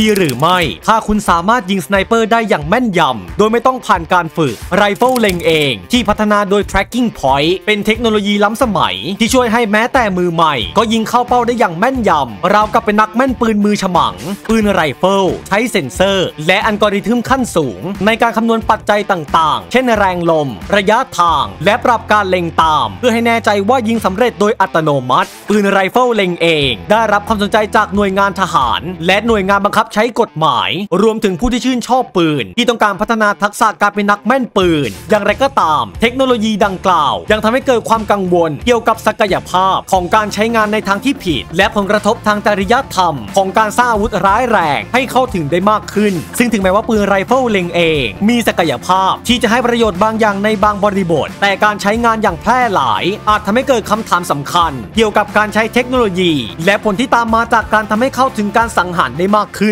ดีหรือไม่ ถ้าคุณสามารถยิงสไนเปอร์ได้อย่างแม่นยำ โดยไม่ต้องผ่านการฝึกไรเฟิลเล็งเอง ที่พัฒนาโดย tracking point เป็นเทคโนโลยีล้ำสมัย ที่ช่วยให้แม้แต่มือใหม่ ก็ยิงเข้าเป้าได้อย่างแม่นยำ ราวกับเป็นนักแม่นปืนมือฉมัง ปืนไรเฟิลใช้เซ็นเซอร์ และอัลกอริทึมขั้นสูง ในการคำนวณปัจจัยต่างๆ เช่นแรงลม ระยะทาง และปรับการเล็งตาม เพื่อให้แน่ใจว่ายิงสำเร็จโดยอัตโนมัติ ปืนไรเฟิลเล็งเอง ได้รับความสนใจจากหน่วยงานทหาร และหน่วยงานบังคับใช้กฎหมาย รวมถึงผู้ที่ชื่นชอบปืน ที่ต้องการพัฒนาทักษะการเป็นนักแม่นปืน อย่างไรก็ตาม เทคโนโลยีดังกล่าว ยังทำให้เกิดความกังวล เกี่ยวกับศักยภาพของการใช้งานในทางที่ผิด และผลกระทบทางจริยธรรม ของการสร้างอาวุธร้ายแรง ให้เข้าถึงได้มากขึ้น ซึ่งถึงแม้ว่าปืนไรเฟิลเล็งเอง มีศักยภาพที่จะให้ประโยชน์บางอย่างในบางบริบท แต่การใช้งานอย่างแพร่หลาย อาจทำให้เกิดคำถามสำคัญ เกี่ยวกับการใช้เทคโนโลยี และผลที่ตามมาจากการทำให้เข้าถึงการสังหารได้มากขึ้น